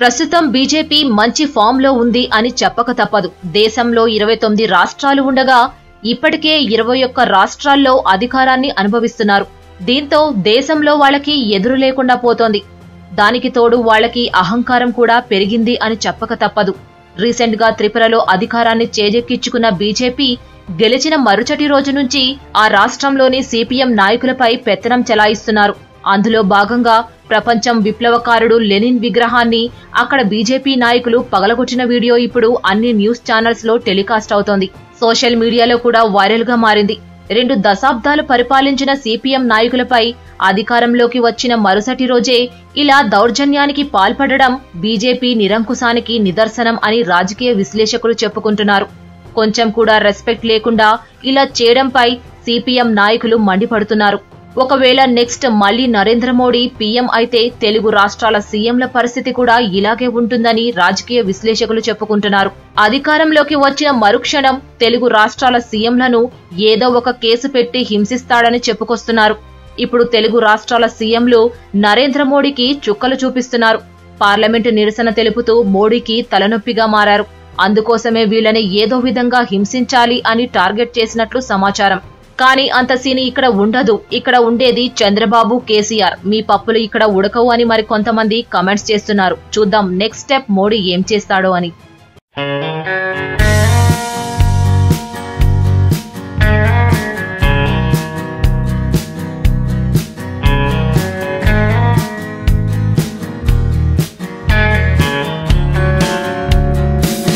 ప్రస్తుతం బీజేపీ మంచి ఫామ్లో ఉంది అని చెప్పక తప్పదు. దేశంలో ఇరవై తొమ్మిది రాష్ట్రాలు ఉండగా ఇప్పటికే ఇరవై ఒక్క రాష్ట్రాల్లో అధికారాన్ని అనుభవిస్తున్నారు. దీంతో దేశంలో వాళ్ళకి ఎదురు లేకుండా పోతోంది. దానికి తోడు వాళ్ళకి అహంకారం కూడా పెరిగింది అని చెప్పక తప్పదు. రీసెంట్గా త్రిపురలో అధికారాన్ని చేజెక్కించుకున్న బీజేపీ గెలిచిన మరుసటి రోజు నుంచి ఆ రాష్ట్రంలోని సిపిఎం నాయకులపై పెత్తనం చెలాయిస్తున్నారు. అందులో భాగంగా ప్రపంచం విప్లవకారుడు లెనిన్ విగ్రహాన్ని అక్కడ బీజేపీ నాయకులు పగలగొట్టిన వీడియో ఇప్పుడు అన్ని న్యూస్ ఛానల్స్లో టెలికాస్ట్ అవుతోంది. సోషల్ మీడియాలో కూడా వైరల్గా మారింది. రెండు దశాబ్దాలు పరిపాలించిన సిపిఎం నాయకులపై అధికారంలోకి వచ్చిన మరుసటి రోజే ఇలా దౌర్జన్యానికి పాల్పడడం బీజేపీ నిరంకుశానికి నిదర్శనం అని రాజకీయ విశ్లేషకులు చెప్పుకుంటున్నారు. కొంచెం కూడా రెస్పెక్ట్ లేకుండా ఇలా చేయడంపై సిపిఎం నాయకులు మండిపడుతున్నారు. ఒకవేళ నెక్స్ట్ మళ్ళీ నరేంద్ర మోడీ పీఎం అయితే తెలుగు రాష్ట్రాల సీఎంల పరిస్థితి కూడా ఇలాగే ఉంటుందని రాజకీయ విశ్లేషకులు చెప్పుకుంటున్నారు. అధికారంలోకి వచ్చిన మరుక్షణం తెలుగు రాష్ట్రాల సీఎంలను ఏదో ఒక కేసు పెట్టి హింసిస్తాడని చెప్పుకొస్తున్నారు. ఇప్పుడు తెలుగు రాష్ట్రాల సీఎంలు నరేంద్ర మోడీకి చుక్కలు చూపిస్తున్నారు. పార్లమెంటు నిరసన తెలుపుతూ మోడీకి తలనొప్పిగా మారారు. అందుకోసమే వీళ్ళని ఏదో విధంగా హింసించాలి అని టార్గెట్ చేసినట్లు సమాచారం. కానీ అంత సీన్ ఇక్కడ ఉండదు. ఇక్కడ ఉండేది చంద్రబాబు కేసీఆర్. మీ పప్పులు ఇక్కడ ఉడకవు అని మరి కొంతమంది కమెంట్స్ చేస్తున్నారు. చూద్దాం నెక్స్ట్ స్టెప్ మోడీ ఏం చేస్తాడో అని.